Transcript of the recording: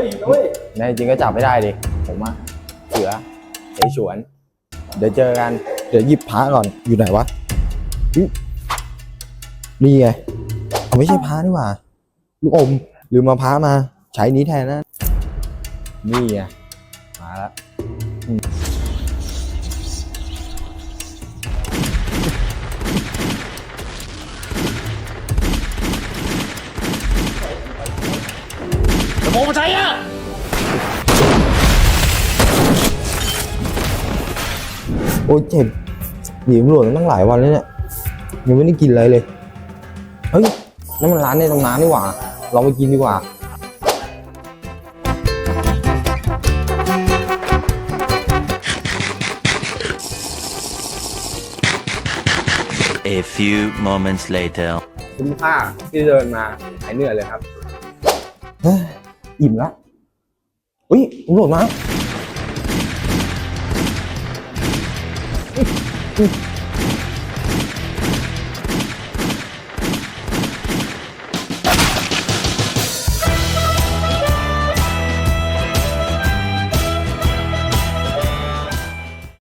ฮ้ยเฮ้ยในจริงก็จับไม่ได้ดิ ผมอะเสือเสฉวน เดี๋ยวเจอกัน เดี๋ยวหยิบพระก่อน อยู่ไหนวะอุ๊ยนี่ไงเอาไม่ใช่พระนี่หว่า ลูกอม ลืมมาพระมา ใช้นี้แทนนะ นี่ไง มาแล้ว งมาใช้อะโอ้ยเจ็บหนีตำรวจมาตั้งหลายวันแล้วเนี่ยยังไม่ได้กินอะไรเลยเฮ้ยนั่นมันร้านในตำนานนี่หว่า เราไปกินดีกว่า A few moments later. คุ้มค่าที่เดินมาหายเหนื่อยเลยครับ เฮ้ย อิ่มละอุ้ยตำรวจมา